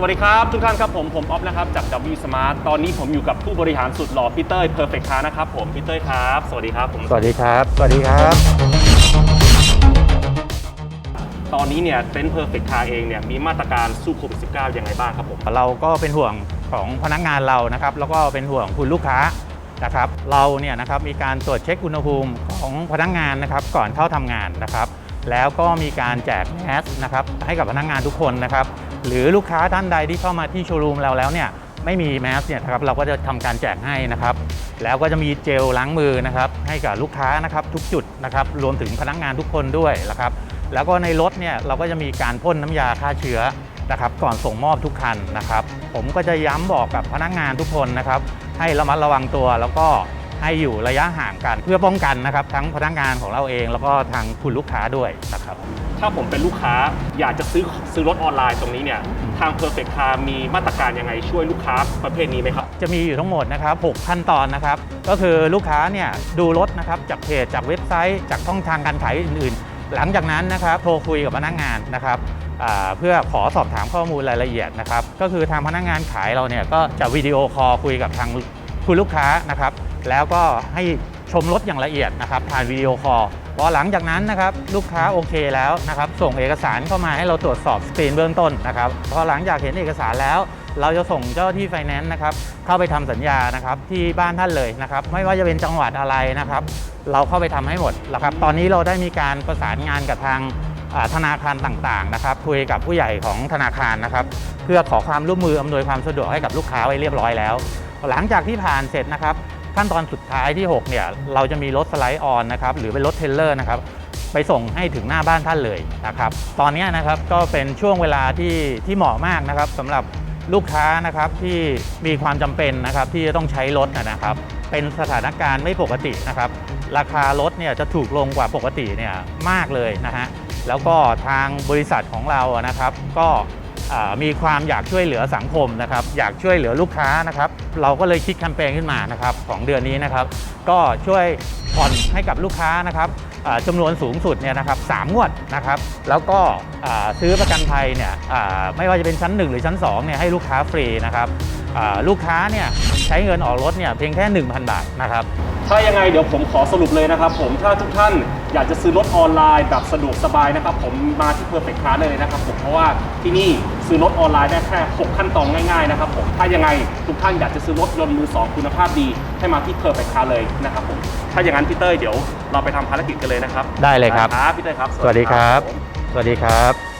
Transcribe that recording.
สวัสดีครับ ทุกท่านครับผม ผมออฟนะครับจาก W Smart ตอนนี้ผมอยู่กับผู้บริหารสุดหล่อพี่เต้ย Perfect Car นะครับผมพี่เต้ยครับ สวัสดีครับผมสวัสดีครับ สวัสดีครับ ตอนนี้เนี่ยเต็นท์ Perfect Car เองเนี่ยมีมาตรการสู้โควิด -19 ยังไงบ้างครับผมเราก็เป็นห่วงของพนักงานเรานะครับแล้วก็เป็นห่วงคุณลูกค้านะครับเราเนี่ยนะครับมีการตรวจเช็คอุณหภูมิของพนักงานนะครับก่อนเข้าทำงานนะครับ แล้วก็มีการแจกแมสนะครับให้กับพนักงานทุกคนนะครับ หรือลูกค้าท่านใดที่เข้ามาที่โชว์รูมเราแล้วเนี่ยไม่มีแมสเนี่ยนะครับเราก็จะทำการแจกให้นะครับ แล้วก็จะมีเจลล้างมือนะครับให้กับลูกค้านะครับทุกจุดนะครับรวมถึงพนักงานทุกคนด้วยนะครับ แล้วก็ในรถเนี่ยเราก็จะมีการพ่นน้ำยาฆ่าเชื้อนะครับ ก่อนส่งมอบทุกคันนะครับ ผมก็จะย้ำบอกกับพนักงานทุกคนนะครับ ให้ระมัดระวังตัวแล้วก็ ให้อยู่ระยะห่างกันเพื่อป้องกันนะครับ ทั้งพนักงานของเราเอง แล้วก็ทางคุณลูกค้าด้วยนะครับ ถ้าผมเป็นลูกค้าอยากจะซื้อซื้อรถออนไลน์ตรงนี้เนี่ยทาง Perfect Car มีมาตรการยังไงช่วยลูกค้าประเภทนี้ไหมครับ จะมีอยู่ทั้งหมดนะครับ 6 ขั้นตอนนะครับ ก็คือลูกค้าเนี่ยดูรถนะครับจากเพจจากเว็บไซต์ จากช่องทางการขายอื่นๆ หลังจากนั้นนะครับโทรคุยกับพนักงานนะครับอ่าเพื่อขอสอบถามข้อมูลรายละเอียดนะครับ ก็คือทางพนักงานขายเราเนี่ยก็จะวิดีโอคอลคุยกับทางคุณลูกค้านะครับ แล้วก็ให้ชมรถอย่างละเอียดนะครับผ่านวิดีโอคอลพอหลังจากนั้นนะครับลูกค้าโอเคแล้วนะครับส่งเอกสารเข้ามาให้เราตรวจสอบสกรีนเบื้องต้นนะครับพอหลังจากเห็นเอกสารแล้ว เราจะส่งเจ้าที่ไฟแนนซ์นะครับเข้าไปทำสัญญานะครับที่บ้านท่านเลยนะครับไม่ว่าจะเป็นจังหวัดอะไรนะครับเราเข้าไปทำให้หมดแล้วครับตอนนี้เราได้มีการประสานงานกับทางธนาคารต่างๆนะครับคุยกับผู้ใหญ่ของธนาคารนะครับเพื่อขอความร่วมมืออำนวยความสะดวกให้กับลูกค้าไว้เรียบร้อยแล้ว หลังจากที่ผ่านเสร็จนะครับ ขั้นตอนสุดท้ายที่ 6 เนี่ย เราจะมีรถสไลด์ออนนะครับ หรือเป็นรถเทรลเลอร์นะครับ ไปส่งให้ถึงหน้าบ้านท่านเลยนะครับ ตอนนี้นะครับก็เป็นช่วงเวลาที่ที่เหมาะมากนะครับสำหรับลูกค้านะครับที่มีความจำเป็นนะครับที่จะต้องใช้รถนะครับ เป็นสถานการณ์ไม่ปกตินะครับ ราคารถเนี่ยจะถูกลงกว่าปกติเนี่ยมากเลยนะฮะแล้วก็ทางบริษัทของเรานะครับ ก็ มีความอยากช่วยเหลือสังคมนะครับ อยากช่วยเหลือลูกค้านะครับ เราก็เลยคิดแคมเปญขึ้นมานะครับของเดือนนี้นะครับ ก็ช่วยผ่อนให้กับลูกค้านะครับจำนวนสูงสุดเนี่ยนะครับสามงวดนะครับ แล้วก็ซื้อประกันภัยเนี่ยไม่ว่าจะเป็นชั้น 1 หรือชั้น2เนี่ยให้ลูกค้าฟรีนะครับลูกค้าเนี่ยใช้เงินออกรถเนี่ยเพียงแค่ 1,000 บาทนะครับถ้ายังไงเดี๋ยวผมขอสรุปเลยนะครับ ผมถ้าทุกท่าน อยากจะซื้อรถออนไลน์แบบสะดวกสบายนะครับ ผมมาที่ Perfect Car ได้เลยนะครับผมเพราะว่าที่นี่ซื้อรถออนไลน์ได้แค่6ขั้นตอนง่ายๆนะครับผมถ้ายังไงทุกท่านอยากจะซื้อรถยนต์มือ2คุณภาพดีให้มาที่ Perfect Car เลยนะครับผมถ้าอย่างนั้นพี่เต้ยเดี๋ยวเราไปทำภารกิจกันเลยนะครับได้เลยครับครับพี่เต้ยครับ สวัสดีครับผมสวัสดีครับ